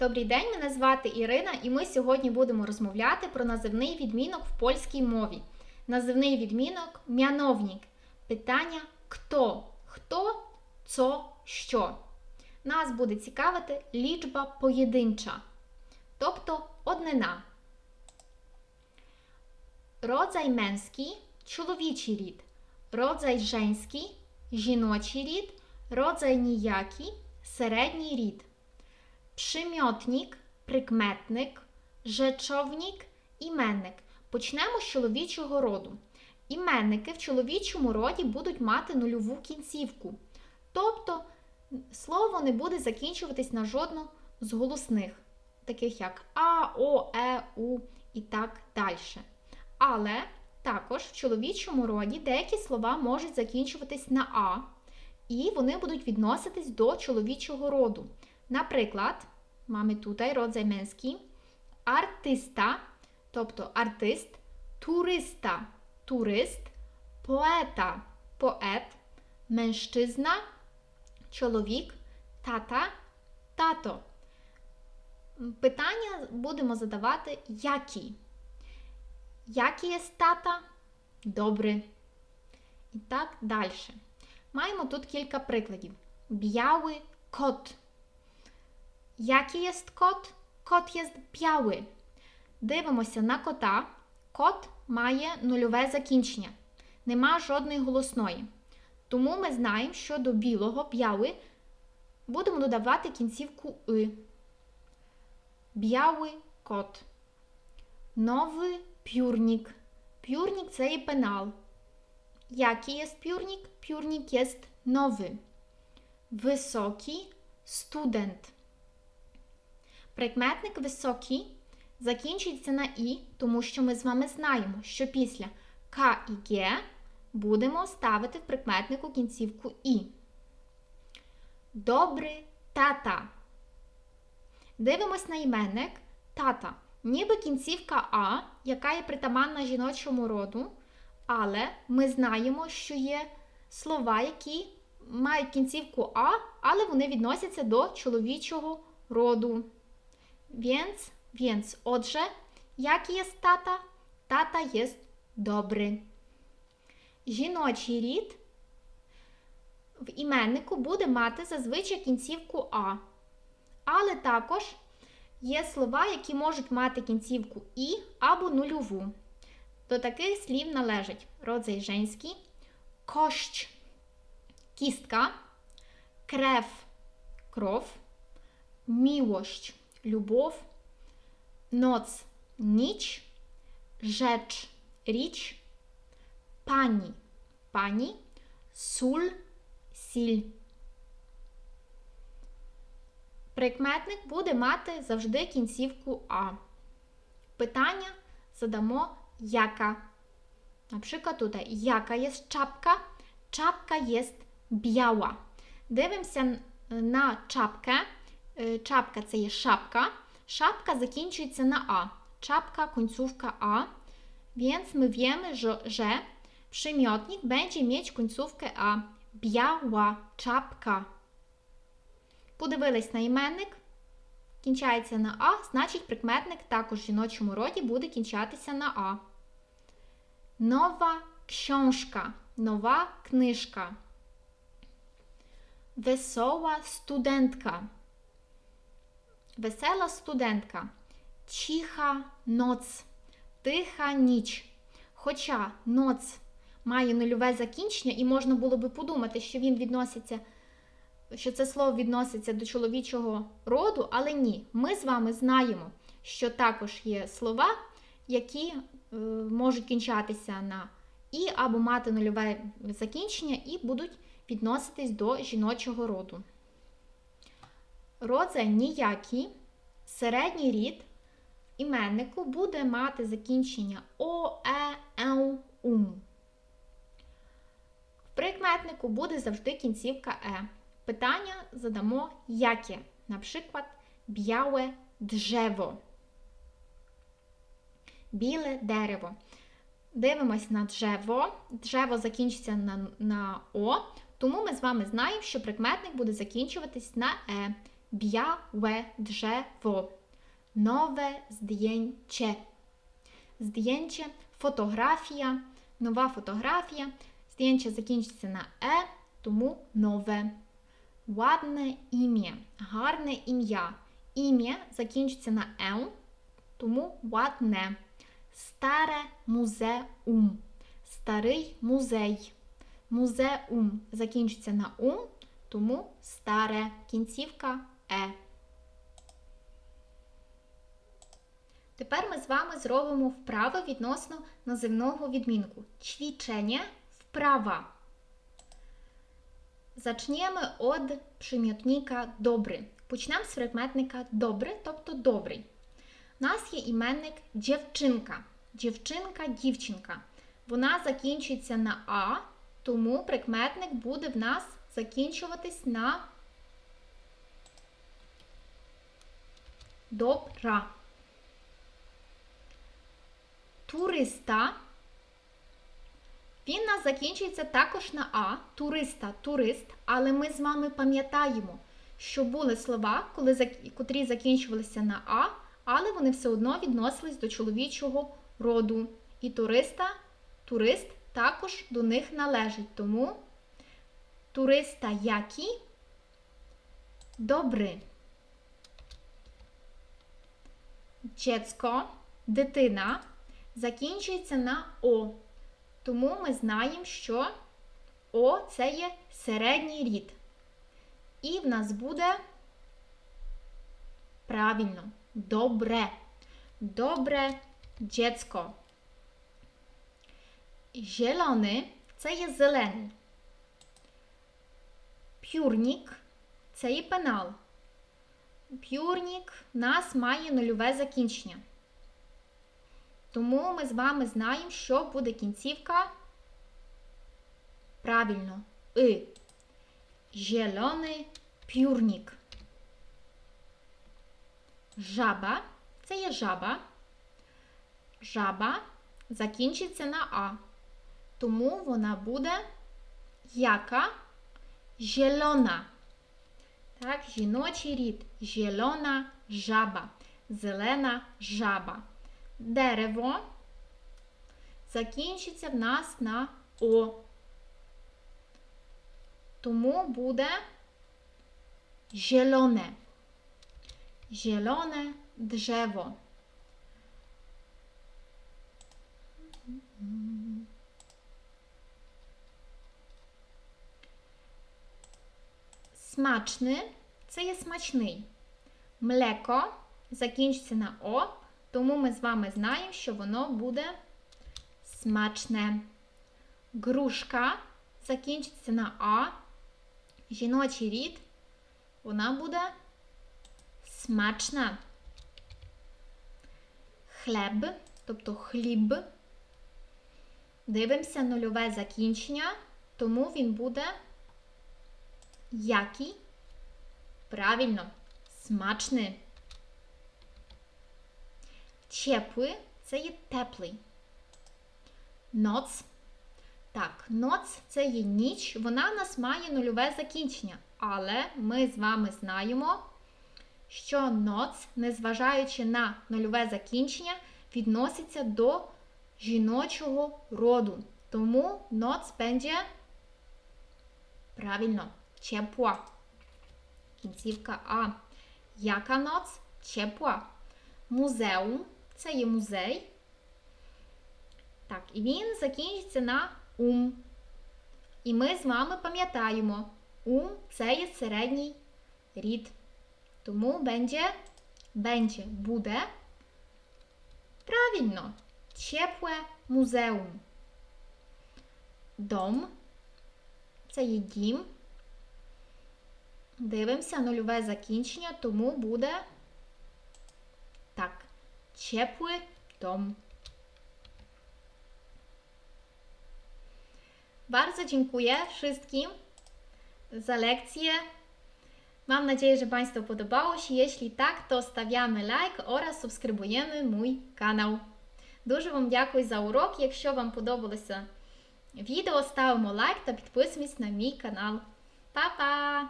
Добрий день, мене звати Ірина, і ми сьогодні будемо розмовляти про називний відмінок в польській мові. Називний відмінок м'яновник. Питання хто? Хто, co, що. Нас буде цікавити лічба поєдинча, тобто однина. Rodzaj męski чоловічий рід, rodzaj женський жіночий рід, rodzaj ніякий середній рід. Przymiotnik, прикметник, rzeczownik, іменник. Почнемо з чоловічого роду. Іменники в чоловічому роді будуть мати нульову кінцівку. Тобто слово не буде закінчуватись на жодну з голосних, таких як А, О, Е, У і так далі. Але також в чоловічому роді деякі слова можуть закінчуватись на А, і вони будуть відноситись до чоловічого роду. Наприклад, mamy tutaj rodzaj męski, artysta, тобто артист, туриста, турист, поета, поет, mężczyzna, чоловік, тата, тато. Питання будемо задавати які. Який є тата? Добре. І так далі. Маємо тут кілька прикладів. Biały kot. Jaki jest kot? Kot jest biały. Дивимося на кота. Кот має нульове закінчення. Нема жодної голосної. Тому ми знаємо, що до білого б'яви будемо додавати кінцівку и. Biały кот. Новий пюрнік. Пюрнік це є пенал. Jaki jest piórnik? Piórnik jest nowy. Wysoki student. Прикметник високий закінчується на і, тому що ми з вами знаємо, що після К і Г будемо ставити в прикметнику кінцівку І. Добрий тата. Дивимось на іменник тата. Ніби кінцівка А, яка є притаманна жіночому роду, але ми знаємо, що є слова, які мають кінцівку А, але вони відносяться до чоловічого роду. Więc, więc, отже, jaki jest tata? Tata jest dobry. Жіночий рід в іменнику буде мати зазвичай кінцівку А. Але також є слова, які можуть мати кінцівку І або нульову. До таких слів належать родзай женський, кощ, кістка, крев, кров, мілощ, любов, ноц, ніч, rzecz, річ, пані, пані, суль, сіль. Прикметник буде мати завжди кінцівку А. Питання задамо яка. Наприклад, тут яка є czapka? Czapka jest biała. Дивимося на czapkę. Czapka це є шапка. Шапка закінчується на А. Czapka, końcówka A. Więc my wiemy, że, że przymiotnik będzie mieć końcówkę A. Biała czapka. Подивились на іменник. Кінчається на А, значить прикметник також в жіночому роді буде кінчатися на А. Нова książka. Нова книжка. Весела студентка. Весела студентка. Тиха ноц. Тиха ніч. Хоча ноц має нульове закінчення, і можна було би подумати, що він відноситься, що це слово відноситься до чоловічого роду, але ні. Ми з вами знаємо, що також є слова, які е, можуть кінчатися на і або мати нульове закінчення, і будуть відноситись до жіночого роду. Родза ніякий, середній рід іменнику буде мати закінчення О, Е, Ел, Ум. В прикметнику буде завжди кінцівка Е. Питання задамо яке. Наприклад, białe drzewo. Біле дерево. Дивимось на drzewo. Drzewo закінчиться на, на О, тому ми з вами знаємо, що прикметник буде закінчуватись на Е. białe drzewo. Nowe zdjęcie. Zdjęcie, фотографія, нова фотографія. Здjęcie закінчиться на е, тому нове. Ładne ім'я, гарне ім'я. Ім'я закінчиться на ем, тому ładne. Старе музеум. Старий музей. Музеум закінчиться на ум, тому старе. Кінцівка е. Тепер ми з вами зробимо вправи відносно називного відмінку. Ćwiczenie вправа. Zaczniemy od przymiotnika dobry. Почнемо з прикметника добре, тобто добрий. У нас є іменник дівчинка. Дівчинка, дівчинка. Вона закінчується на А, тому прикметник буде в нас закінчуватись на добра. Туриста. Він нас закінчується також на А. Туриста, турист. Але ми з вами пам'ятаємо, що були слова, коли, котрі закінчувалися на А, але вони все одно відносились до чоловічого роду. І туриста, турист також до них належить. Тому туриста які добрий. Dziecko, дитина, закінчується на О. Тому ми знаємо, що О це є середній рід. І в нас буде правильно, добре. Добре dziecko. Zielony це є зелений. П'юрнік це є пенал. П'юрнік в нас має нульове закінчення. Тому ми з вами знаємо, що буде кінцівка. Правильно, и. Зелений п'юрнік. Жаба це є жаба. Жаба закінчиться на А. Тому вона буде яка зелена. Так, жіночий рід. Зелена жаба. Зелена жаба. Дерево закінчиться в нас на О. Тому буде зелене. Зелене drzewo. Смачний це є смачний. Млеко закінчиться на О, тому ми з вами знаємо, що воно буде смачне. Грушка закінчиться на А. Жіночий рід. Вона буде смачна. Хлеб, тобто хліб. Дивимося нульове закінчення, тому він буде який? Правильно, смачний. Ciepły це є теплий. Ноц. Так, ноц це є ніч, вона в нас має нульове закінчення. Але ми з вами знаємо, що ноц, незважаючи на нульове закінчення, відноситься до жіночого роду. Тому ноц będzie правильно, ciepła. Кінцівка А. Яка ноц? Ciepła. Музеум це є музей. Так, і він закінчиться на ум. І ми з вами пам'ятаємо, ум це є середній рід. Тому będzie, będzie, буде. Правильно. Ciepłe музеум. Дом. Це є дім. Дивимося нульове закінчення, тому буде так. Ciepły dom. Bardzo dziękuję wszystkim za lekcję. Mam nadzieję, że Państwu podobało się. Jeśli tak, to stawiamy like oraz subskrybujemy mój kanał. Дуже вам дякую за урок. Якщо вам подобалося відео, ставимо лайк та підписуємось на мій канал. Па-па!